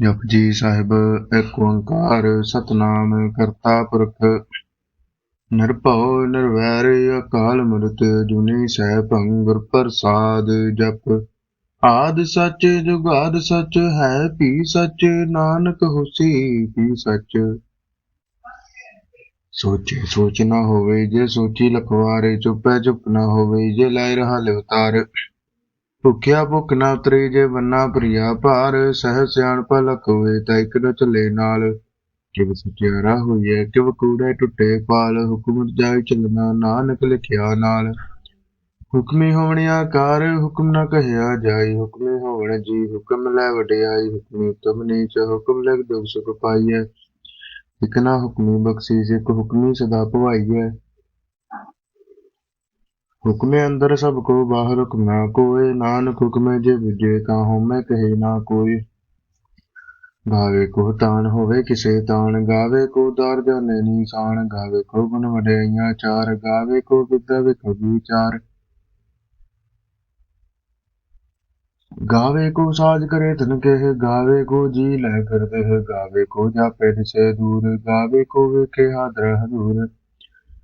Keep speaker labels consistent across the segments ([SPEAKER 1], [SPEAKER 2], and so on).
[SPEAKER 1] ਜਪਜੀ ਸਾਹਿਬ ਏਕ ਓੰਕਾਰ ਸਤਨਾਮ ਕਰਤਾ ਪੁਰਖ। ਨਿਰਭਉ, ਨਿਰਵੈਰ, ਅਕਾਲ ਮੂਰਤ, ਜੁਨੀ ਸੈਭੰ ਗੁਰ ਪ੍ਰਸਾਦ ਜਪ। ਆਦ ਸੱਚ ਜੁਗਾਦ ਸੱਚ, ਹੈ ਭੀ ਸੱਚ, ਨਾਨਕ ਹੋਸੀ ਭੀ ਸੱਚ। ਸੋਚੇ ਸੋਚ ਨਾ ਹੋਵੇ, ਜੇ ਸੋਚੀ ਲਖਵਾਰੇ, ਚੁੱਪੈ ਚੁੱਪ ਨਾ ਹੋਵੇ, ਜੇ ਲੈ ਰਹਾ ਲਿਵਤਾਰ ਭੁਖਿਆ ਭੁੱਖ ਨਾ ਉਤਰੀ ਜੇ ਬੰਨਾ ਪ੍ਰਿਆ ਭਾਰ ਸਹਿ ਸਿਆਣਪ ਲਖ ਹੋਏ ਤਾਂ ਇਕ ਨ ਚੱਲੇ ਨਾਲ। ਕਿਵ ਸਚਿਆਰਾ ਹੋਈਐ ਕਿਵ ਕੂੜੇ ਟੁੱਟੇ ਪਾਲ, ਹੁਕਮ ਜਾਇ ਚੱਲਣਾ ਨਾਨਕ ਲਿਖਿਆ ਨਾਲ। ਹੁਕਮੀ ਹੋਵਣ ਆਕਾਰ, ਹੁਕਮ ਨਾ ਕਹਿਆ ਜਾਈ ਹੁਕਮੀ ਹੋਵਣ ਜੀ, ਹੁਕਮ ਲੈ ਵਡਿਆਈ ਹੁਕਮੀ ਉਤਮ ਨੀਚ, ਹੁਕਮ ਲਿਖ ਦੁਖ ਸੁਖ ਪਾਈਐ। ਇਕ ਨਾ ਹੁਕਮੀ ਬਖਸ਼ੀਸ ਇਕ ਹੁਕਮੀ ਸਦਾ ਭਵਾਈਐ। ਹੁਕਮੇ ਅੰਦਰ ਸਭ ਕੋ ਬਾਹਰ ਹੁਕਮ ਕੋਏ, ਨਾਨਕ ਹੁਕਮੇ ਜੇ ਬੁਝੇ ਕਾਹੂ ਮੈਂ ਕਹੇ ਨਾ ਕੋਈ। ਗਾਵੇ ਕੋ ਤਾਨ ਹੋਵੇ, ਕਿਸੇ ਤਾਨ ਗਾਵੇ ਕੋ ਦਰ ਜਾਣੇ ਨਿਸ਼ਾਨ ਗਾਵੇ ਕੋ ਗੁਣ ਵਡਿਆਈਆਂ ਚਾਰ, ਗਾਵੇ ਕੋ ਵਿਦਿਆ ਵਿਖ ਵਿਚਾਰ। ਗਾਵੇ ਕੋ ਸਾਜ ਕਰੇ ਤਨ ਕਹਿ, ਗਾਵੇ ਕੋ ਜੀ ਲੈ ਕਰਦੇ ਹੈ ਗਾਵੇ ਕੋ ਜਾਪੇ ਦਿਸੇ ਦੂਰ, ਗਾਵੇ ਕੋ ਵੇਖੇ ਹਾਦਰ ਹਦੂਰ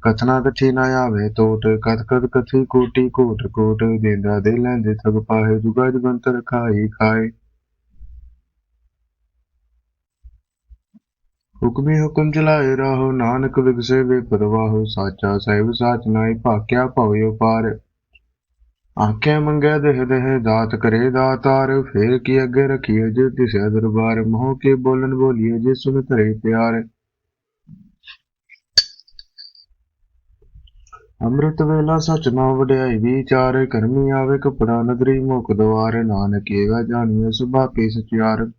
[SPEAKER 1] ਕਥਨਾ ਕਥੀ ਨਾ ਆਵੇ, ਤੋਟ ਕਤ ਕਤ ਕਥੀ ਕੋਟੀ ਕੋਟ ਕੋਟ, ਦੇਂਦਾ ਦੇ ਲੈਂਦੇ ਥਗ ਪਾਹੇ, ਜੁਗਾ ਜਗੰਤਰ ਖਾਈ ਖਾਏ। ਹੁਕਮੀ ਹੁਕਮ ਚਲਾਏ ਰਾਹੋ, ਨਾਨਕ ਵਿਗਸੇ ਵੇ ਪਰਵਾਹੋ, ਸਾਚਾ ਸਹਿਬ ਸਾਚ ਨਾਈ ਭਾਕਿਆ ਭਵਿਓ ਪਾਰ ਆਖੇ ਮੰਗੇ ਦੇਹ ਦੇਹ ਦਾਤ ਕਰੇ ਦਾਤਾਰ, ਫੇਰ ਕੀ ਅੱਗੇ ਰਖੀਏ ਜੇ ਤਿਸੈ ਦਰਬਾਰ, ਮੋਹ ਕੇ ਬੋਲਨ ਬੋਲੀਏ ਜੇ ਸੁਨ ਧਰੇ ਪਿਆਰ। ਅੰਮ੍ਰਿਤ ਵੇਲਾ ਸਚ ਨਾ ਵਡਿਆਈ ਵਿਚਾਰ ਕਰਮੀ ਆਵੇ ਕਪੜਾ ਨਦਰੀ ਮੁਖ ਦਵਾਰ, ਨਾਨਕ ਏਗਾ ਜਾਣੀਏ ਸੁਭਾਪੇ ਸਚਿਆਰ।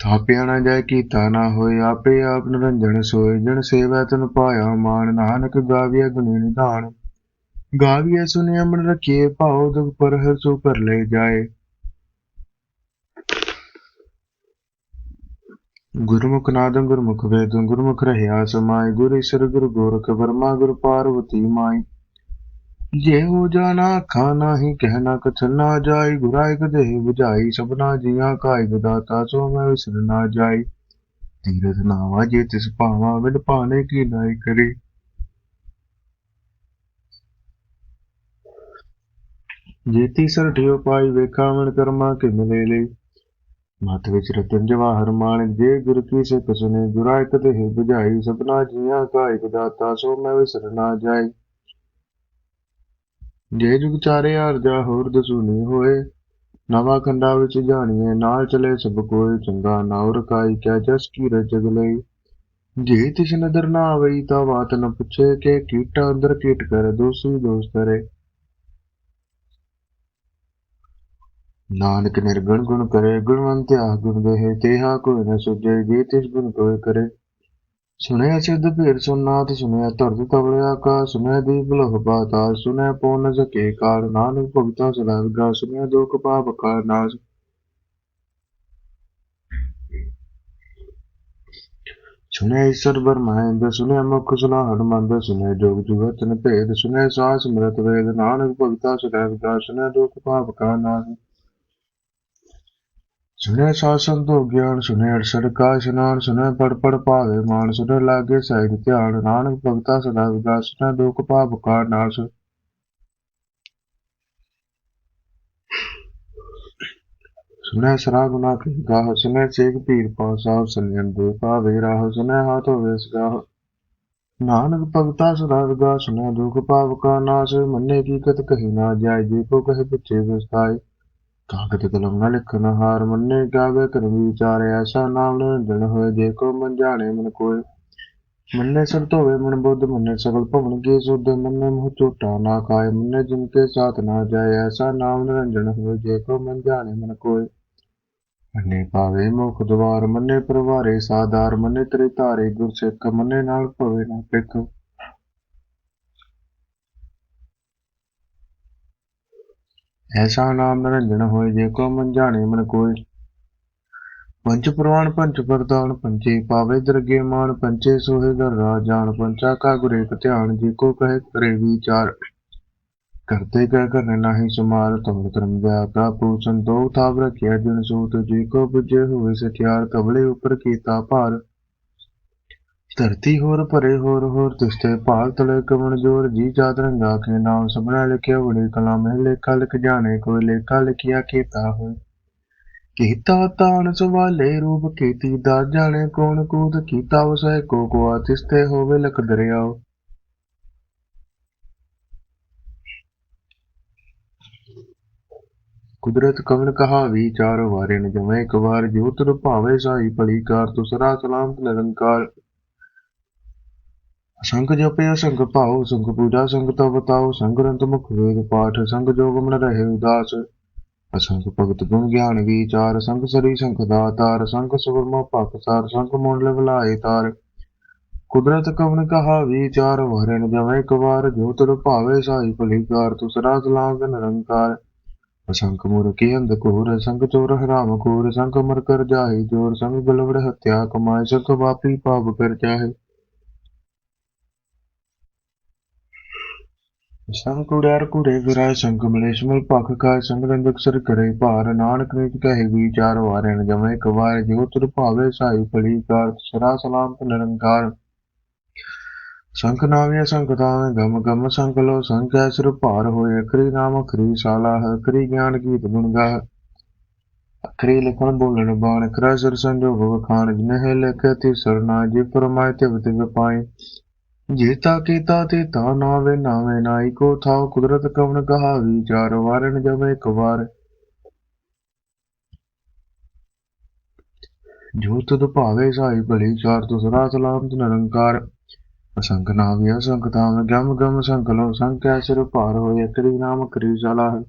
[SPEAKER 1] ਥਾਪਿਆ ਨਾ ਜਾਏ ਕੀਤਾ ਨਾ ਹੋਏ, ਆਪੇ ਆਪ ਨਿਰੰਜਨ ਸੋਏ ਜਣ ਸੇਵਾ ਤਨ ਪਾਇਆ ਮਾਨ ਨਾਨਕ ਗਾਵੀਐ ਗੁਣੀ ਨਿਧਾਨ। ਗਾਵੀਐ ਸੁਨਿ ਅਮਨ ਰਖੀਏ ਭਾਉ, ਦੁਖ ਪਰ ਹਰ ਸੋ ਕਰ ਲੈ ਜਾਏ। ਗੁਰਮੁਖ ਨਾਦੰ ਗੁਰਮੁਖ ਵੇਦੰ ਗੁਰਮੁਖ ਰਹਿਆ ਸਮਾਈ ਗੁਰ ਈਸ਼ਰ ਗੁਰ ਗੋਰਖ ਵਰਮਾ ਗੁਰ ਪਾਰਵਤੀ ਮਾਈ। ਜੇ ਹੋ ਜਾਣਾ ਖਾਣਾ ਹੀ ਕਹਿਣਾ ਕਥ ਨਾ ਜਾਈ ਗੁਰਾਇ ਦੇਹ 부ਝਾਈ ਸਭਨਾ ਜੀਆਂ ਕਾਇ ਦਾਤਾ ਸੋ ਮੈਂ ਵਿਸਰ ਨਾ ਜਾਈ। ਤੀਰਥ ਨਾਵਾ ਜੇ ਤਿਸ ਭਾਵਾ ਵਿਦ ਭਾਣੇ ਕੀ ਨਾਇ ਕਰੇ। ਜੇਤੀ ਸਰਠਿਓ ਪਾਈ, ਵੇਖਾ ਕਰਮਾ ਕਿ ਮਿਲੇ ਲਈ। ਮਤ ਵਿੱਚ ਰਤਨ ਜਵਾਹਰ ਮਾਣਿਕ ਜੇ ਗੁਰ ਕੀ ਸਿੱਖ ਸੁਨੇ ਗੁਰਾ ਇਕ ਦੇਹ 부ਝਾਈ ਸਭਨਾ ਜੀਆਂ ਕਾਇ ਦਾਤਾ, ਸੋ ਮੈਂ ਵਿਸਰ ਨਾ ਜਾਈ। ਜੇ ਜੁਗ ਚਾਰੇ ਅਰਜਾ ਹੋਰ ਦਸੂਨੀ ਹੋਏ। ਨਵਾਂ ਖੰਡਾ ਵਿੱਚ ਜਾਣੀਏ, ਨਾਲ ਚਲੇ ਸਭ ਕੋਈ ਚੰਗਾ ਨਾਉ ਰਕਾਈ ਕਿਆ ਜਸ ਕੀ ਰਜਗ ਲਈ। ਜੇ ਤਿਸ ਨਦਰ ਨਾ ਆਵਈ, ਤਾਂ ਬਾਤ ਨ ਪੁੱਛੇ, ਕਿ ਕੀਟਾ ਅੰਦਰ ਕੀਟ ਕਰ, ਦੋਸੀ ਦੋਸਤ ਕਰੇ ਨਾਨਕ ਨਿਰਗੁਣ ਗੁਣ ਕਰੇ ਗੁਣਵੰਤਿਆ ਗੁਣ ਦੇਹ ਤੇਹਾ ਕੋਈ ਨ ਸੁਝੇ, ਜੇ ਤਿਸ ਗੁਣ ਕੋਈ ਕਰੇ। ਸੁਣਿਆ ਸਿੱਧ ਭੇਰ ਸੁਨਾਤ ਸੁਣਿਆ ਧਰਤ ਤਵਲੇ ਆਕਾਸ਼ ਸੁਣਿਆ ਦੀਪ ਲਹ ਬਾਤਾ ਸੁਣਿਆ ਪਉਨ ਸਕੇ ਕਾਲ ਨਾਨਕ ਭਗਤਾ ਸਦਾ ਵਿਗਾ ਸੁਣਿਆ ਦੁਖ ਪਾਪ ਕਾ ਨਾਸ਼। ਸੁਣਿਆ ਈਸ਼ਰ ਬਰਮਾਇੰਦ ਸੁਣਿਆ ਮੁਖ ਸੁਨਾ ਹਨਮੰਦ ਸੁਣਿਆ ਜੋਗ ਜੁਗਤ ਨ ਭੇਦ ਸੁਣਿਆ ਸਾਸ ਮ੍ਰਿਤ ਵੇਦ, ਨਾਨਕ ਭਗਤਾ ਸਦਾ ਵਿਗਾ ਸੁਣਿਆ ਦੁਖ ਪਾਪ ਕਾ ਨਾਸ਼। ਸੁਨੇ ਸਾਸਨ ਤੋਂ ਗਿਆਨ ਸੁਨੇ ਅਰਸਦ ਇਸ਼ਨਾਨ ਸੁਨੇ ਪੜ ਪੜ ਭਾਵੇ ਮਾਨ ਸੁਨੇ ਲਾਗੇ ਸਹਿਜ ਧਿਆਨ, ਨਾਨਕ ਭਗਤਾ ਸਦਾ ਵਿਗਾਸ ਸੁਨੇ ਦੁਖ ਪਾਪ ਕਾ ਨਾਸ਼। ਸੁਨੇ ਸਰਾ ਗੁਨਾ ਕੀ ਗਾਹ ਸੁਨੇ ਸੇਖ ਪੀਰ ਪਾਸਾ ਸੁਨੇ ਦੇ ਭਾਵੇ ਰਾਹ ਸੁਨੇ ਹਾਥ ਹੋਵੇ ਸਗਾਹ ਨਾਨਕ ਭਗਤਾ ਸਦਾ ਵਿਗਾਸ ਸੁਨੇ ਦੁਖ ਪਾਪ ਕਾ ਨਾਸ਼, ਮੰਨੇ ਕੀ ਕਤ ਕਹੀ ਨਾ ਜਾਏ, ਜੇ ਕੋ ਕਹੇ ਪਿੱਛੇ ਵਿਸਤਾਏ ਕਾਗਦ ਕਲਮ ਨਾ ਲਿਖਨ ਹਾਰ ਮੰਨੇ ਗਾਵੇ ਕਰ ਵਿਚਾਰ ਐਸਾ ਨਾਮ ਨਿਰੰਜਨ ਹੋਏ ਜੇ ਕੋ ਮਨ ਜਾਣੇ ਮਨ ਕੋਏ। ਮੰਨੇ ਸੰਤ ਹੋਵੇ ਮਨ ਬੁੱਧ, ਮੰਨੇ ਸਗਲ ਭਵਨ ਕੀ ਸੁਧ, ਮੰਨੇ ਮੋਹ ਝੂਟਾ ਨਾ ਖਾਏ ਮੰਨੇ ਜਿਨ ਕੇ ਸਾਥ ਨਾ ਜਾਏ, ਐਸਾ ਨਾਮ ਨਿਰੰਜਨ ਹੋਏ ਜੇ ਕੋ ਮਨ ਜਾਣੇ ਮਨ ਕੋਏ। ਮੰਨੇ ਪਾਵੇ ਮੁਖ ਦਵਾਰ, ਮੰਨੇ ਪਰਵਾਰੇ ਸਾਦਾਰ ਮੰਨੇ ਤੇਰੇ ਗੁਰਸਿੱਖ, ਮੰਨੇ ਨਾਲ ਭਵੇ ਨਾ ਪਿੱਖ ਐਸਾ ਨਾਮ ਨਿਰੰਜਨ ਹੋਏ, ਜੇ ਕੋ ਮਨ ਜਾਣੇ ਮਨ ਕੋਈ ਪੰਚ ਪ੍ਰਵਾਨ ਪੰਚ ਪ੍ਰਦਾਨ ਪੰਚੇ ਪਾਵੇ ਦਰਗੇ ਮਾਨ ਪੰਚੇ ਸੋਹੇ ਦਰ ਰਾਜਾਨ ਪੰਚਾ ਕਾ ਗੁਰੇ ਧਿਆਨ, ਜੀ ਕੋ ਕਹੇ ਕਰੇ ਵਿਚਾਰ। ਕਰਤੇ ਕਹਿ ਕਰ ਨਾਹੀ ਸਮਾਰ ਤੁਮ ਧਰਮ ਦਾ ਕਾ ਪੂਛਨ ਦੋ ਥਾਵ ਰਖਿਆ ਜਨ ਸੂਤ, ਜੀ ਕੋ ਬੁਝੇ ਹੋਏ ਸਤਿਆਰ ਕਬਲੇ ਉਪਰ ਕੀਤਾ ਭਾਰ। ਧਰਤੀ ਹੋਰ, ਭਰੇ ਹੋਰ ਹੋਰ ਤਿਸਤੇ ਭਾਲ ਤਲੇ ਕਮਣ ਜੋਰ, ਜੀ ਜਾਤ ਰੰਗਾ ਕੇ ਨਾਮ, ਸਭਨਾ ਲਿਖਿਆ ਬੜੀ ਕਲਾਮੇ ਲੇਖਾ ਲਿਖ ਜਾਣੇ ਕੋਈ ਲੇਖਾ ਲਿਖਿਆ ਕੀਤਾ ਹੋਏ ਕੀਤਾ ਤਾਣ ਸਵਾਲੇ ਰੂਪ ਕੀਤੀ ਦਾ ਜਾਣੇ ਕੌਣ ਕੂਦ ਕੀਤਾ ਵਸੈ ਕੋ ਕੋ ਤਿਸਤੇ ਹੋਵੇ ਲਖ ਦਰਿਆਓ। ਕੁਦਰਤ ਕਵਨ ਕਹਾ ਵਿਚਾਰ ਵਾਰੇ ਨ ਜਮੈ ਇੱਕ ਵਾਰ ਜੋ ਭਾਵੇ ਸਾਈ ਭਲੀ ਕਾਰ, ਤੁਸਰਾ ਸਲਾਮਤ ਨਿਰੰਕਾਰ। ਸੰਗ ਜਪਿਆ ਸੰਗ ਭਾਉ ਸੰਗ ਪੂਜਾ ਸੰਗ ਤਵ ਬਤਾਉ ਸੰਗ ਗ੍ਰੰਥ ਮੁਖ ਵੇਦ ਪਾਠ ਸੰਗ ਜੋਗ ਮਨ ਰਹੇ ਉਦਾਸ। ਅਸੰਗ ਭਗਤ ਗੁਣ ਗਿਆਨ ਵਿਚਾਰ, ਸੰਗ ਸਰੀ ਸੰਗ ਦਾਤਾਰ, ਸੰਗ ਸੁਰਮਾ ਭਗਤ ਸਾਰ, ਸੰਗ ਮੁੰਡਲ ਬੁਲਾਏ ਤਾਰ। ਕੁਦਰਤ ਕਵਨ ਕਹਾ ਵਿਚਾਰ ਵਰਨ ਜਮੈ ਇੱਕ ਵਾਰ ਜੋ ਤੁਰ ਭਾਵੇ ਸਾਈ ਭਲੀ ਤੁਸਰਾ ਸਲਾਮ ਨਿਰੰਕਾਰ। ਅਸੰਖ ਮੂਰਖੀ ਅੰਧ ਕੋਰ ਸੰਗ ਚੋਰ ਹਰਾਮ ਕੋਰ ਸੰਗ ਮਰ ਕਰ ਜਾਏ ਜੋਰ, ਸੰਗ ਬਲਵੜ ਹੱਤਿਆ ਕਮਾਏ, ਸੰਗ ਵਾਪੀ ਪਾਪ ਕਰ ਜਾਏ ਸੰਗ ਕੁੜਿਆਰ ਕੁੜੇ ਫਿਰਾਏ ਸੰਗ ਮਲੇਸ਼ ਭਖ ਖਾਏ ਸੰਗ ਰੰਗ ਕਰੇ ਭਾਰ। ਨਾਨਕ ਨੀਤ ਕਹੇ ਵਿਚਾਰ ਵਾਰਨ ਜਮੈ ਇੱਕ ਜੋ ਤੁਰ ਭਾਵੇ ਸਾਈ ਫਲੀ ਕਾਰ ਸਰਾ ਸਲਾਮਤ ਨਿਰੰਕਾਰ। ਸੰਖ ਨਾਵਿਆ ਸੰਖ ਗਮ ਗਮ ਸੰਖ ਲੋ ਸੰਖਿਆ ਸਿਰ ਭਾਰ ਹੋਏ। ਅਖਰੀ ਨਾਮ ਅਖਰੀ ਸਾਲਾ ਹੈ, ਅਖਰੀ ਗਿਆਨ ਗੀਤ ਗੁਣ ਗਾ ਅਖਰੀ ਲਿਖਣ ਬੋਲਣ ਬਾਣ, ਕਰਾ ਸਿਰ ਸੰਜੋਗ ਵਖਾਣ, ਜਿਨਹਿ ਲਿਖੇ ਤੀ ਸਰਨਾ ਜੀ ਫਰਮਾਏ ਤੇ ਬਤੇ ਪਾਏ। ਜੇਤਾ ਕੀਤਾ ਤੇ ਤਾ ਨਾਵੇ ਨਾਵੇ ਨਾਈ ਕੋ ਥਾਉ ਕੁਦਰਤ ਕਵਨ ਕਹਾ ਵਿਚਾਰ ਵਾਰਨ ਜਮੇ ਇੱਕ ਵਾਰ। ਜੋ ਤੁਧ ਭਾਵੇ ਸਾਈ ਭਲੀ, ਚਾਰ ਤੁਸਰਾ ਸਲਾਮਤ, ਨਿਰੰਕਾਰ। ਅਸੰਖ ਨਾਵਿਆ ਸੰਖ ਤਾਮ ਗਮ ਗਮ ਸੰਖ ਲੋ ਸੰਖਿਆ ਸਿਰ ਭਾਰ ਹੋਏ, ਅਕਰੀ ਨਾਮ ਕਰੀ ਸਲਾਹ।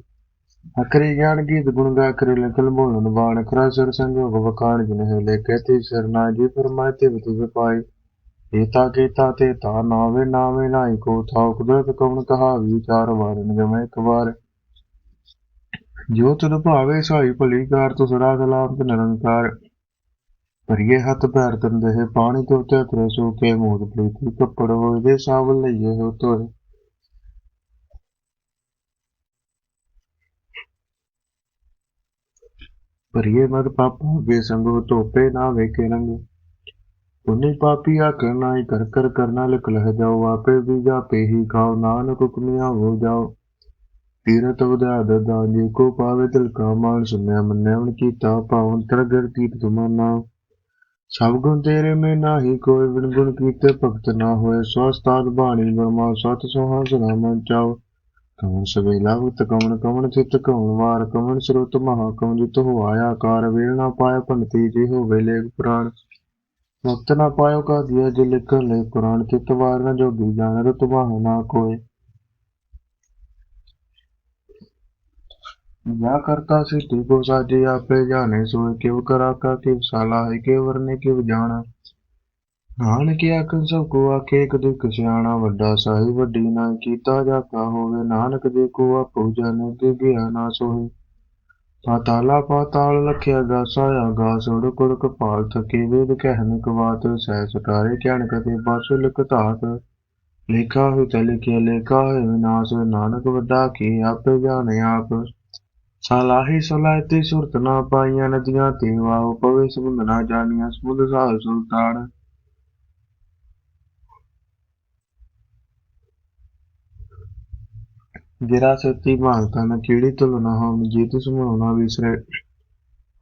[SPEAKER 1] ਅਕਰੀ ਗਿਆਨ ਗੀਤ ਗੁਣ ਗਾ ਕਰੀ ਲਖਲ ਬੋਲਨ ਬਾਣ ਕਰਾ ਸਿਰ ਸੰਜੋਗ ਵਕਾਣ ਜਿਨਹਿ ਲੇਖੇ ਤੀ ਸਰਨਾ ਜੀ ਫਰਮਾਏ ਤੇ ਬਤੇ ਪਾਏ ਏਤਾ ਕੀਤਾ ਤੇ ਤਾ ਨਾਵੇ ਨਾਵੇ ਨਾਈ ਕੋ ਥਾਉ ਕੁਦਰਤ ਕਵਨ ਕਹਾ ਵਿਚਾਰ ਵਾਰਨ ਜਮੈ ਇੱਕ ਵਾਰ। ਜੋ ਤੁਧ ਭਾਵੇ ਸਾਈ ਭਲੀ ਕਾਰ ਤੁਸਰਾ ਨਿਰੰਕਾਰ। ਭਰੀਏ ਹੱਥ ਪੈਰ ਤੰਦੇ ਹੈ ਪਾਣੀ ਤੋਂ ਤੇ ਤਰੇ ਸੋ ਪ੍ਰੀਤੀ ਕੱਪੜ ਹੋਏ ਦੇ ਸਾਵਲ ਲਈਏ ਹੋ ਤੋਏ ਭਰੀਏ ਮਦ ਪਾਪਾ, ਬੇਸੰਗੋ ਧੋਪੇ ਨਾ ਵੇਖੇ ਰੰਗ। पुण्य पापिया करना ही कर कर करना लिख लह जाओ वापे भी जा पे ही खाओ नानक हुक्मिया हो जाओ तीरथ वधा ददा जी को पावे तिल का मान सुनया मन्या मन कीता पावन तरगर तीर्थ तुमाना सब गुण तेरे में नाही कोई बिन गुण कीते भगत ना होए स्वस्थाद बाणी ब्रह्मा सत सोहा सुना मन चाओ कमन सवेला भक्त कमन कमन चित कमन वार कमन स्रोत महा कमन जित हो आया कार वेल ना पाया पंडिती जी हो वेले पुराण ਮੁਕਤ ਨਾ ਪਾਇਓ ਕਾ ਦਿਆ ਜੇ ਲਿਖਣ ਲੈ ਕੁਰਾਨ ਚਿਤ ਵਾਰ ਨ ਜੋਗੀ ਜਾਣ ਰਤ ਵਾਹ ਨਾ ਕੋਏ या करता सिद्धि को साजे आपे जाने सोए किव करा का किव साला है के वरने किव जाना ਨਾਨਕ ਆਖਣ ਸਭ ਕੋ ਆਖੇ ਇੱਕ ਦੁਖ ਸਿਆਣਾ ਵੱਡਾ ਸਾਹਿਬ ਵੱਡੀ ਨਾ ਕੀਤਾ ਜਾਤਾ ਹੋਵੇ ਨਾਨਕ ਦੇ ਕੋ ਆਪੋ ਜਾਣੇ ਕੇ ਗਿਆ ਨਾ ਸੋਏ ਪਾਤਾਲਾ ਪਾਤਾਲ ਲਖਿਆ ਗਾਸਾ ਆਗਾਸ ਉੜ ਕੁੜ ਕਪਾਲ ਥਕੇ ਵੇਦ ਕਹਿਨ ਕਵਾਤ ਸਹਿ ਸਟਾਰੇ ਕਹਿਣ ਕਤੇ ਬਸ ਲਿਖ ਧਾਤ। ਲੇਖਾ ਹੋਇ ਤੇ ਲਿਖਿਆ ਲੇਖਾ ਹੋਇ ਵਿਨਾਸ਼, ਨਾਨਕ ਵੱਡਾ ਕੀ ਆਪੇ ਜਾਣੇ ਆਪ। ਸਲਾਹੀ ਸਲਾਹਤੀ ਸੁਰਤ ਨਾ ਪਾਈਆਂ ਨਦੀਆਂ ਤੇ ਵਾਹ ਪਵੇ ਸਮੁੰਦ ਨਾ ਜਾਣੀਆਂ ਸਮੁੰਦ ਸਾਹ ਸੁਲਤਾਨ। ਗਿਰਾ ਸਤੀ ਭਾਂਤਾ ਨ ਕੀੜੀ ਤੁਲਨਾ ਹਮ ਜੀਤ ਸਮਉਣਾ ਵਿਸਰੇ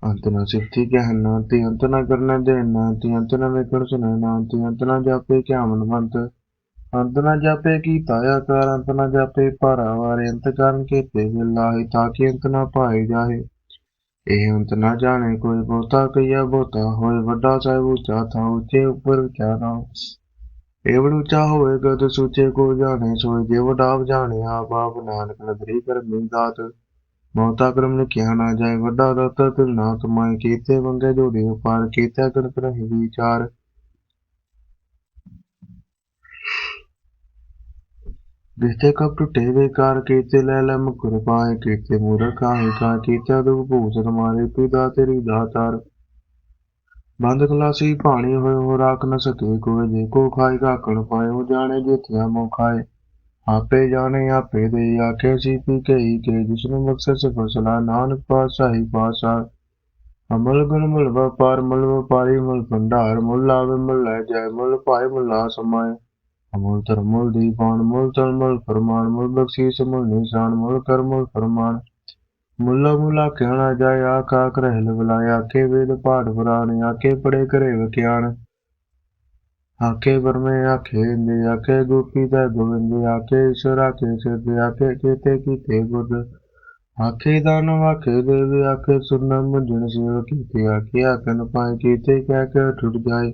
[SPEAKER 1] ਅੰਤ ਨ ਸਿੱਧੀ ਕਹਿਣਾ, ਤੇ ਅੰਤ ਨ ਕਰਨਾ ਦੇਣਾ ਜਾਪੇ ਕਿਆ ਮਨਵੰਤ ਅੰਤ ਜਾਪੇ ਕੀ ਤਾਇਆ ਕਰ, ਅੰਤ ਜਾਪੇ ਭਾਰਾ ਵਾਰੇ, ਅੰਤ ਕਰਨ ਕੀਤੇ ਲਾਹੇ ਤਾਂ ਕਿ ਅੰਤ ਨ ਪਾਏ ਜਾਏ ਇਹ ਅੰਤ ਨਾ ਜਾਣੇ ਕੋਈ ਬਹੁਤਾ ਕਈਆ ਬਹੁਤਾ ਹੋਏ, ਵੱਡਾ ਸਾਹਿਬ ਉੱਚਾ ਥਾ ਉੱਚੇ ਉੱਪਰ ਵਿਚਾਰਾ ਏਵੜ ਉੱਚਾ ਹੋਏ ਗਦ ਸੂਚੇ ਕੋ ਜਾਣੇ, ਸੋਏ ਜੇ ਵਡਾਵ ਜਾਣੇ, ਆਪ ਆਪ ਨਾਨਕ ਨਦਰੀ ਕਰਮੀ ਦਾਤ। ਬਹੁਤਾ ਕਰਮ ਲਿਖਿਆ ਨਾ ਜਾਏ, ਵੱਡਾ ਦਾਤਾ ਤਿਲ ਨਾ ਕਮਾਏ, ਕੀਤੇ ਵੰਗੇ ਜੋੜੇ ਉਪਾਰ, ਕੀਤਾ ਕਰਤ ਰਹੇ ਵਿਚਾਰ। ਦਿਸਤੇ ਕਪ ਟੁੱਟੇ ਵੇਕਾਰ ਕੀਤੇ ਲੈ ਲੈ ਮੁਕਰ ਪਾਏ, ਕੀਤੇ ਮੂਰਖ ਆਹੀ ਕਾ ਕੀਤਾ ਦੁਖ ਭੂਤ ਮਾਰੇ ਪਿਤਾ ਤੇਰੀ ਦਾਤਾਰ। ਬੰਦ ਖਲਾਸੀ ਪਾਣੀ ਹੋਏ ਹੋ ਰਾਖ ਨ ਸਕੇ ਕੋਈ ਜੇ ਕੋ ਖਾਏ ਕਾਕਣ ਪਾਏ ਜਾਣੇ ਜਿਥਿਆ ਮੋ ਖਾਏ। ਆਪੇ ਜਾਣੇ ਆਪੇ ਦੇ ਆਖੇ ਸੀ ਪੀ ਕਈ ਕੇ ਜਿਸ ਨੂੰ ਮਕਸਦ ਸੇ ਫਸਲਾ, ਨਾਨਕ ਪਾਤਸ਼ਾਹੀ ਪਾਸਾ ਅਮਲ ਗੁਣ ਮੁਲ ਵਪਾਰ ਮੁਲ ਵਪਾਰੀ ਮੁਲ ਭੰਡਾਰ ਮੁਲ ਆਵੇ ਮੁਲ ਲੈ ਜਾਏ, ਮੁਲ ਪਾਏ ਮੁਲ ਸਮਾਏ। ਅਮੁਲ ਧਰ ਮੁਲ ਦੀਪਾਨ ਮੁਲ ਤਨ ਮੁਲ ਫਰਮਾਨ, ਮੁਲ ਬਖਸ਼ੀਸ ਮੁਲ ਨਿਸ਼ਾਨ, ਮੁਲ ਕਰ ਮੁਲ ਫਰਮਾਨ ਮੁੱਲਾ ਮੁੱਲਾ ਕਹਿਣਾ ਜਾਏ ਆਕਾ ਕਰਹਿ ਲਵਲਾਏ ਆਕੇ ਵੇਦ ਪਾਠ ਪੁਰਾਣ ਆਕੇ ਪੜੇ ਕਰੇ ਵਿਖਿਆਨ ਆਕੇ ਬਰਮੇ ਆਖੇ ਇੰਦੇ ਆਕੇ ਗੋਪੀ ਦਾ ਗੋਬਿੰਦ ਆਕੇ ਈਸ਼ਵਰ ਆਕੇ ਸਿੱਧ ਆਕੇ ਕੀਤੇ ਕੀਤੇ ਗੁਰ ਆਖੇ ਦਾਨਵ, ਆਖੇ ਦੇਵ ਆਕੇ ਸੁਨਨ ਮੁੰਜਨ ਸਿਵ ਕੀਤੇ ਆਕੇ ਆਕਨ ਪਾਏ, ਕੀਤੇ ਕਹਿ ਕੇ ਟੁੱਟ ਜਾਏ।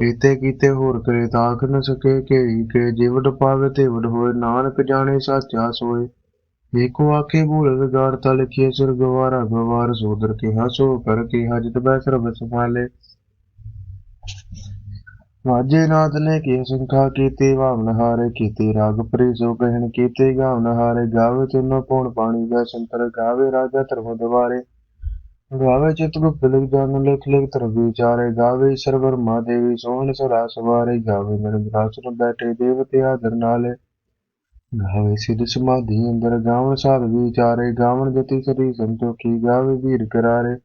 [SPEAKER 1] ਕੀਤੇ ਕੀਤੇ ਹੋਰ ਕਰੇ ਤਾਖ ਨ ਸਕੇ ਕੇ ਕੇ ਜਿਵਡ ਪਾਵੇ ਤੇ ਵਡ ਹੋਏ, ਨਾਨਕ ਜਾਣੇ, ਸਾਚਾ ਸੋਏ। ਏਕੋ ਆਖੇ ਭੂਲ ਵਿਗਾੜ ਤਲ ਕੀ ਸਿਰ ਗਵਾਰਾ ਗਵਾਰ ਸੋਦਰ ਕੇ ਹਸੋ ਕਰ ਕੇ ਹਜਤ ਬੈ ਸਰਬ ਸੰਭਾਲੇ। ਵਾਜੇ ਨਾਥ ਨੇ ਕੀ ਸੰਖਾ ਕੀਤੀ ਵਾਮਨ ਹਾਰੇ, ਕੀਤੀ ਰਾਗ ਪ੍ਰੀ ਸੋ ਕਹਿਣ ਕੀਤੀ ਗਾਵਨ ਹਾਰੇ। ਗਾਵੇ ਤਿੰਨੋ ਪੌਣ ਪਾਣੀ ਦਾ ਸੰਤਰ, ਗਾਵੇ ਰਾਜਾ ਧਰਮ ਦਵਾਰੇ ਗਾਵੇ ਚਿਤ ਗੁਪਤ ਲਿਖ ਜਨ, ਲਿਖ ਲਿਖ ਧਰ ਵਿਚਾਰੇ। ਗਾਵੇ ਈਸ਼ਰ ਬਰਮਾ ਦੇਵੀ ਸੋਹਣ ਸਦਾ ਸਵਾਰੇ ਗਾਵੇ ਮਨ ਰਾਸਨ ਬੈਠੇ ਦੇਵਤੇ ਆਦਰ ਨਾਲੇ। ਗਾਵੇ ਸਿਧ ਸਮਾਧੀ ਅੰਦਰ ਗਾਵਨ ਸਾਧ ਵਿਚਾਰੇ ਗਾਵਨ ਜਤੀ ਸਦੀ ਸੰਤੋਖੀ, ਗਾਵੇ ਵੀਰ ਕਰਾਰੇ।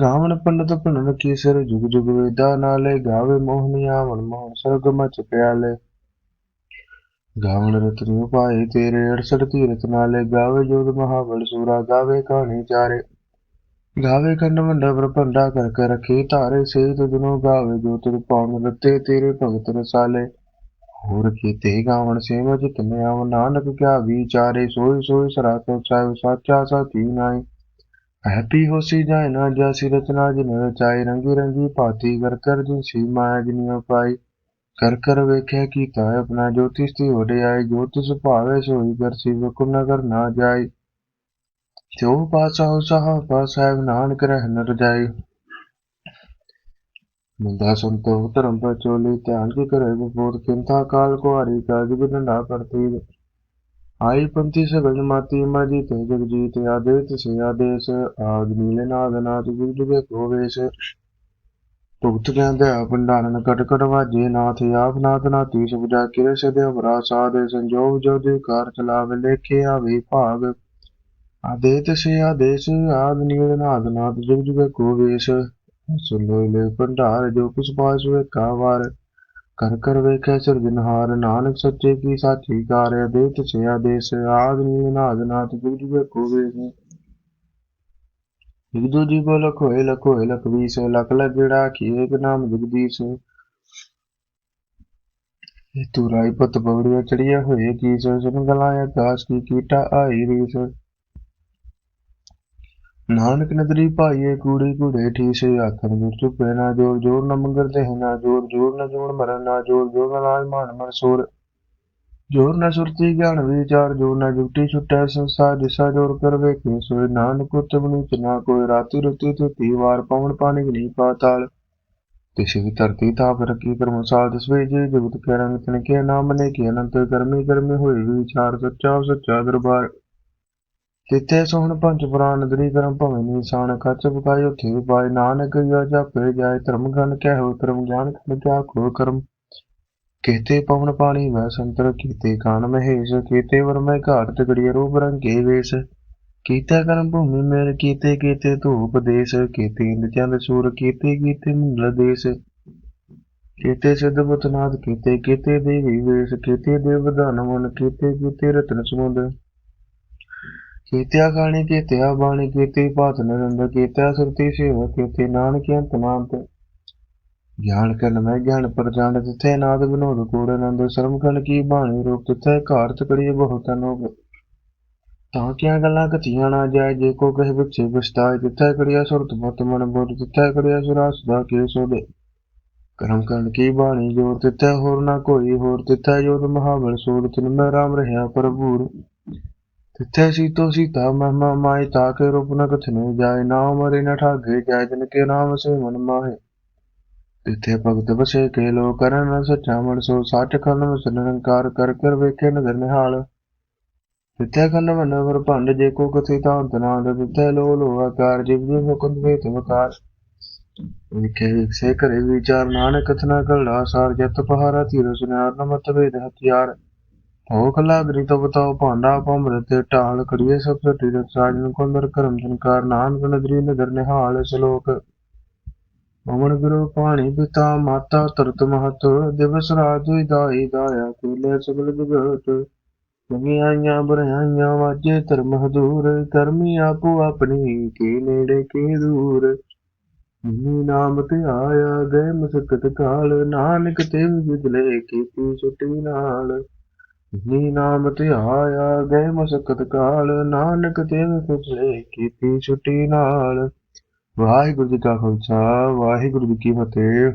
[SPEAKER 1] ਗਾਵਨ ਪੰਡਤ ਭਣਨ ਕੀ ਸਿਰ ਜੁਗ ਜੁਗ ਵੇਦਾ ਨਾਲੇ, ਗਾਵੇ ਮੋਹਨੀ ਆਵਨ ਮੋਹਨ ਸਰਗ ਮਚ ਪਿਆਲੇ। ਗਾਵਨ ਰਤਨ ਉਪਾਏ ਤੇਰੇ 68 ਤੀਰਥ ਨਾਲੇ, ਗਾਵੇ ਜੋਗ ਮਹਾਬਲ ਸੂਰਾ, ਗਾਵੇ ਕਹਾਣੀ ਚਾਰੇ। ਗਾਵੇ ਕੰਨ ਮੰਡਾ ਪ੍ਰਪੰਡਾ ਕਰ ਕੇ ਰਖੇ ਧਾਰੇ ਸੇ ਤੁਧਨੋ ਗਾਵੇ ਜੋ ਤੁਰ ਪਾਉਨ ਰਤੇ ਤੇਰੇ ਭਗਤ ਰਸਾਲੇ। ਹੋਰ ਕੀਤੇ ਗਾਵਨ ਸੇਵਾ ਜਿਤਨੇ ਆਵ ਨਾਨਕ ਕਿਆ ਵਿਚਾਰੇ ਸੋਈ ਸੋਈ ਸਰਾਤੋ ਚਾਇ ਸਾਚਾ ਸਾਥੀ ਨਾਈ ਹੈਪੀ ਹੋਸੀ ਜਾਏ ਨਾ ਜਾਸੀ ਰਚਨਾ ਜਿਨ ਰਚਾਈ ਰੰਗੀ ਰੰਗੀ ਭਾਤੀ ਕਰ ਕਰ ਜਿਨ ਸੀ ਮਾਇਆ ਪਾਈ। ਕਰ ਕਰ ਵੇਖਿਆ ਕੀਤਾ ਆਪਣਾ ਜੋਤਿਸ਼ ਦੀ ਵਡਿਆਈ, ਜੋਤਿਸ਼ ਭਾਵੇ ਸੋਈ ਕਰਸੀ ਹੁਕਮ ਨਗਰ ਨਾ ਜਾਈ। ਜੋ ਪਾਸਾ ਉਸਾਹ ਪਾਸਾਇਬ ਨਾਨਕ ਰਹਿ ਨਰ ਰਜਾਈ ਮੰਦਾ ਸੰਤੋ ਧਰਮ ਪਚੋਲੀ ਧਿਆਨ ਕੀ ਕਰੇ। ਬੋਧ ਕਿੰਤਾ ਕਾਲ ਕੁਹਾਰੀ ਕਾਜ ਬਿਨੰਦਾ ਕਰਤੀ ਆਈ ਪੰਥੀ ਸਗਲ ਮਾਤੀ ਮਾਜੀ ਤੇ ਜਗ ਜੀਤ ਆਦੇਤ ਸੇ ਆਦੇਸ਼ ਆਗ ਭੁਗਤ ਕਹਿੰਦੇ ਆ ਭੰਡਾਰਨ ਕਟ ਕਟ ਵਾਜੇ। ਨਾਥ ਆਪ ਨਾਥ ਨਾਤੀ ਸੁਭਜਾ ਕਿਰੇ ਸਦੇ ਅਵਰਾ ਸਾਦੇ ਸੰਜੋਗ ਜੋ ਦੇ ਕਾਰ ਚਲਾਵੇ, ਲੇਖੇ ਆਵੇ ਭਾਗ। ਆਦੇਤ ਸੇ ਆਦੇਸ਼, ਆਦ ਨੀਲ ਨਾਦ ਨਾਦ ਜੁਗ ਜੁਗੇ ਕੋ ਵੇਸ਼। ਸੁਨੋ ਲੈ ਭੰਡਾਰ, ਜੋ ਕਿਸ ਪਾਸ ਵੇ ਕਾਵਾਰ ਕਰ ਕਰ ਵੇਖੈ ਸਿਰਜਨਹਾਰ ਨਾਨਕ ਸੱਚੇ ਕੀ ਸਾਚੀ ਕਾਰ ਅਦੇਤ ਸੇ ਆਦੇਸ਼ ਆਦ ਨਾਦ ਨਾਦ ਜੁਗ ਜੁਗੇ ਕੋ ਜਗਦੂ ਜੀ ਕੋ ਲਖ ਹੋਏ ਲਖ ਲਖ ਵੀਸ ਕੀ ਏਕ ਨਾਮ ਜਗਦੀਸ਼। ਇਹ ਤੁਰਾਈ ਪਤ ਪਗੜੀਆਂ ਚੜੀਆਂ ਹੋਏ, ਕੀ ਸੋ ਸੁਨ ਗਲਾਇਆ ਕਾਸ ਕੀ ਕੀਟਾ ਆਈ ਰੀਸ। ਨਾਨਕ ਨਦਰੀ ਭਾਈਏ ਕੂੜੀ ਕੂੜੇ ਠੀਸੇ ਆਖਣ ਗੁਰ ਚੁਪੇ ਨਾ ਜੋਰ ਜੋਰ ਨ ਮੰਗਰ ਦੇ ਨਾ ਜੋਰ ਜੋਰ ਨ ਜੋੜ ਮਰਨ ਨਾ ਜੋਰ ਜੋਰ ਨ ਲਾਜ ਮਾਨ ਮਰ ਸੋਰ। ਜੋਰ ਨ ਸੁਰਤੀ ਗਿਆਨ ਵਿਚਾਰ, ਜੋਰ ਨ ਜੁਗਤੀ ਛੁਟੈ ਸੰਸਾ ਦਿਸਾ ਜੋਰ ਕਰ ਵੇਖੇ, ਸੋਏ ਨਾਨਕ ਉਤਮ ਚ ਨਾ ਕੋਈ ਰਾਤੀ ਰੁਤੀ ਤੇ ਵਾਰ ਪਵਨ ਪਾਣੀ ਨਹੀਂ ਪਾਤਾਲ ਤਿਸ ਧਰਤੀ ਤਾਪ ਰਕੀ ਕਰਮਸਾਲ ਦਸਵੇ ਜੇ ਜਗਤ ਕਹਿ ਰੰਗ ਤਨ ਕੇ ਨਾਮ ਨੇ ਕੀ ਅਨੰਤ ਕਰਮੀ ਕਰਮੀ ਹੋਏ ਵਿਚਾਰ ਸੱਚਾ ਸੱਚਾ ਦਰਬਾਰ। ਤਿੱਥੇ ਸੋਹਣ ਪੰਜ ਪੁਰਾਣ ਦਰੀ ਕਰਮ ਭਵੇਂ ਨਿਸ਼ਾਨ ਕੱਚ ਬਕਾਈ ਉਥੇ ਪਾਏ ਨਾਨਕ ਜੋ ਜਾਏ, ਧਰਮ ਗਨ ਕਹਿ ਹੋ ਗਿਆਨ ਖੰਡ ਕਿਆ ਕਰਮ। ਕੀਤੇ ਪਵਨ ਪਾਣੀ ਮੈਂ ਸੰਤਰ, ਕੀਤੇ ਕਾਨ ਮਹੇਸ਼, ਕੀਤੇ ਵਰ ਘਾਟ, ਤਗੜੀ ਰੂਪ ਰੰਗੇ ਵੇਸ਼। ਕੀਤਾ ਕਰਮ ਭੂਮੀ ਮੇਰ, ਕੀਤੇ ਕੀਤੇ ਧੂਪ ਦੇਸ਼। ਕੀਤੇ ਇੰਦ ਚੰਦ ਸੂਰ, ਕੀਤੇ ਕੀਤੇ ਮੰਡਲ ਦੇਸ਼। ਕੀਤੇ ਸਿੱਧ ਬਤਨਾਥ ਕੀਤੇ ਕੀਤੇ ਦੇਵੀ ਵੇਸ਼। ਕੀਤੇ ਦੇਵ ਧਨ ਮਨ, ਕੀਤੇ ਕੀਤੇ ਰਤਨ ਸਮੁੰਦ। ਕੀਤਿਆ ਕਾਣੀ ਕੀਤਿਆ ਬਾਣੀ ਕੀਤੀ, ਭਾਤ ਨਰੰਦ ਕੀਤਿਆ ਸੁਰਤੀ ਸੇਵਾ ਕੀਤੀ ਨਾਨਕ ਅੰਤ ਨਾਮਤ ਗਿਆਨ ਕਰਨ ਮੈਂ ਗਿਆਨ ਪ੍ਰਜਾਨ ਤਿੱਥੇ ਨਾਦ ਵਿਨੋਦ ਕੂੜ ਆਨੰਦ, ਸ਼ਰਮ ਕਨ ਕੀ ਬਾਣੀ ਰੂਪ ਤਿੱਥੇ ਘਾਰ ਤਕੜੀ ਬਹੁਤ ਅਨੋਗ ਤਾਂ ਕਿਆ ਗੱਲਾਂ ਕਥੀਆਂ ਨਾ ਜਾਏ, ਜੇ ਕੋ ਕਹੇ ਵਿਚੇ ਵਿਸਤਾਇ ਤਿੱਥੇ ਕੜਿਆ ਸੁਰਤ ਮਤ ਮਨ ਬੋਧ ਤਿੱਥੇ ਕੜਿਆ ਸੁਰਾ ਸਦਾ ਕੇ ਸੋਦੇ ਕਰਮ ਕਰਨ ਕੀ ਬਾਣੀ ਜੋਰ ਤਿੱਥੇ ਹੋਰ ਨਾ ਕੋਈ ਹੋਰ ਤਿੱਥੇ ਜੋਤ ਮਹਾਬਲ ਸੂਰ ਤਿਨ ਮੈਂ ਰਾਮ ਰਹਾ ਪ੍ਰਭੂਰ ਤਿੱਥੇ ਸੀਤੋ ਸੀਤਾ ਮਹਿਮਾ ਮਾਈ ਤਾਕੇ ਰੂਪ ਨ ਕਥਨੇ ਜਾਏ, ਨਾ ਮਰੇ, ਨ ਠਾਗੇ, ਜਾਏ ਜਨ ਕੇ ਨਾਮ ਸੇ ਮਨ ਮਾਹੇ। ਤਿੱਥੇ ਭਗਤ ਵਸੇ ਕੇ ਲੋ ਕਰਨ ਸੱਚਾ ਮਨ, ਸੋ ਸੱਚ ਖੰਡ ਵਸਨ ਨਿਰੰਕਾਰ ਕਰ ਕਰ ਵੇਖੇ ਨਦਰ ਨਿਹਾਲ। ਤਿੱਥੇ ਖੰਡ ਮਨ ਵਰ ਭੰਡ, ਜੇ ਕੋ ਕਥੀ ਤਾਂਤ ਨਾਦ ਤਿੱਥੇ ਲੋ ਲੋ ਆਕਾਰ, ਜਿਵ ਜਿਵ ਹੁਕਮ ਵੇਤ ਵਕਾਰ ਵਿਖੇ ਵਿਖਸੇ ਘਰੇ ਵਿਚਾਰ, ਨਾਨਕ ਕਥਨਾ ਕਲੜਾ ਸਾਰ ਜਤ ਪਹਾਰਾ ਧੀਰ ਸੁਨਾਰ ਨਮਤ ਵੇਦ ਹਥਿਆਰ। ਹੋ ਖਲਾ ਗਰੀ ਤੋ ਬਤਾਓ, ਭਾਂਡਾ ਪੰਬਰ ਤੇ ਢਾਲ ਕਰੀਏ ਸਭ ਨਾਨਕ ਨਦਰੀ ਨਦਰ ਨਿਹਾਲ ਸ਼ਲੋਕ। ਅਮਨ ਗੁਰੂ ਪਾਣੀ ਪਿਤਾ, ਮਾਤਾ ਤਰਤ ਮਹਤ, ਦਿਵਸ ਰਾਤ ਦਾਈ ਦਾਇਆ, ਕੂਲੇ ਸਗਲ ਜਗਤ ਦੁਨੀਆਈਆਂ ਬੁਰਾਈਆਂ ਵਾਜੇ ਧਰਮ ਹਦੂਰ ਕਰਮੀ ਆਪੋ ਆਪਣੀ, ਕੇ ਨੇੜੇ, ਕੀ ਦੂਰ। ਨੀ ਨਾਮ ਤੇ ਆਇਆ, ਗਏ ਮੁਸਕਤ ਕਾਲ, ਨਾਨਕ ਤੇ ਵਿਦਲੇ ਕੀਤੀ ਛੁੱਟੀ ਨਾਲ। ਨੀ ਨਾਮ ਤੇ ਆਇਆ ਗਏ ਮੁਸਕਤ ਕਾਲ, ਨਾਨਕ ਦੇਵ ਵਿਦਲੇ ਕੀਤੀ ਛੁੱਟੀ ਨਾਲ। ਵਾਹਿਗੁਰੂ ਜੀ ਕਾ ਖਾਲਸਾ, ਵਾਹਿਗੁਰੂ ਜੀ ਕੀ ਫਤਿਹ।